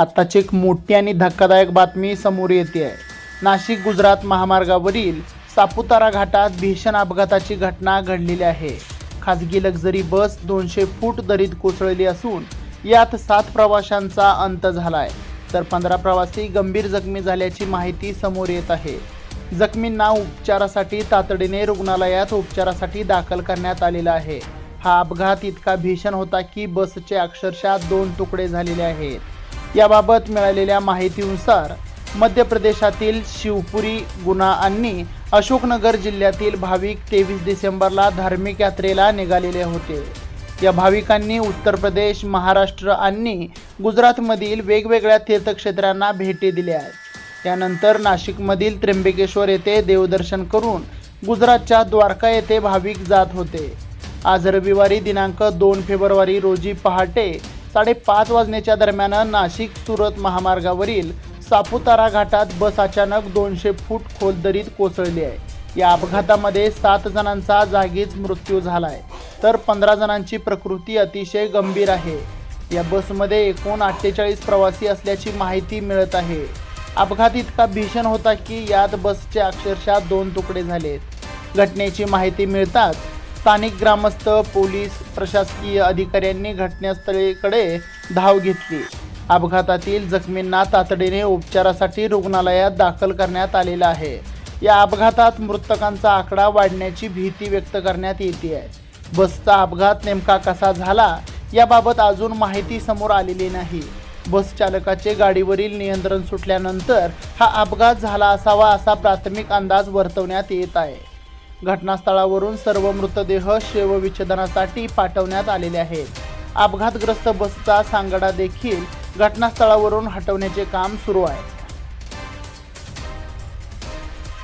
आत्ताची एक मोठी आणि धक्कादायक बातमी समोर येते. आहे नाशिक गुजरात महामार्गावरील सापुतारा घाटात भीषण अपघाताची घटना घडलेली आहे. खाजगी लक्झरी बस दोनशे फूट दरीत कोसळली असून यात सात प्रवाशांचा अंत झालाय. तर पंधरा प्रवासी गंभीर जखमी झाल्याची माहिती समोर येत आहे. जखमींना उपचारासाठी तातडीने रुग्णालयात उपचारासाठी दाखल करण्यात आलेला आहे. हा अपघात इतका भीषण होता की बसचे अक्षरशः दोन तुकडे झालेले आहेत. याबाबत मिळालेल्या माहितीनुसार मध्य प्रदेशातील शिवपुरी गुना आणि अशोकनगर जिल्ह्यातील भाविक तेवीस डिसेंबरला धार्मिक यात्रेला निघालेले होते. या भाविकांनी उत्तर प्रदेश महाराष्ट्र आणि गुजरातमधील वेगवेगळ्या तीर्थक्षेत्रांना भेटी दिल्या आहेत. त्यानंतर नाशिकमधील त्र्यंबकेश्वर येथे देवदर्शन करून गुजरातच्या द्वारका येथे भाविक जात होते. आज रविवारी दिनांक दोन फेब्रुवारी रोजी पहाटे साडेपाच वाजण्याच्या दरम्यान नाशिक सुरत महामार्गावरील सापुतारा घाटात बस अचानक दोनशे फूट खोल दरीत कोसळली आहे. या अपघातामध्ये सात जणांचा जागीच मृत्यू झाला आहे तर पंधरा जणांची प्रकृती अतिशय गंभीर आहे. या बसमध्ये एकूण अठ्ठेचाळीस प्रवासी असल्याची माहिती मिळत आहे. अपघात इतका भीषण होता की यात बसचे अक्षरशः दोन तुकडे झालेत. घटनेची माहिती मिळताच स्थानिक ग्रामस्थ पोलीस प्रशासकीय अधिकाऱ्यांनी घटनास्थळीकडे धाव घेतली. अपघातातील जखमींना तातडीने उपचारासाठी रुग्णालयात दाखल करण्यात आलेलं आहे. या अपघातात मृतकांचा आकडा वाढण्याची भीती व्यक्त करण्यात येते आहे. बसचा अपघात नेमका कसा झाला याबाबत अजून माहिती समोर आलेली नाही. बस चालकाचे गाडीवरील नियंत्रण सुटल्यानंतर हा अपघात झाला असावा असा प्राथमिक अंदाज वर्तवण्यात येत आहे. घटनास्थळावरून सर्व मृतदेह शवविच्छेदनासाठी पाठवण्यात आलेले आहेत. अपघातग्रस्त बसचा सांगडा देखील घटनास्थळावरून हटवण्याचे काम सुरू आहे.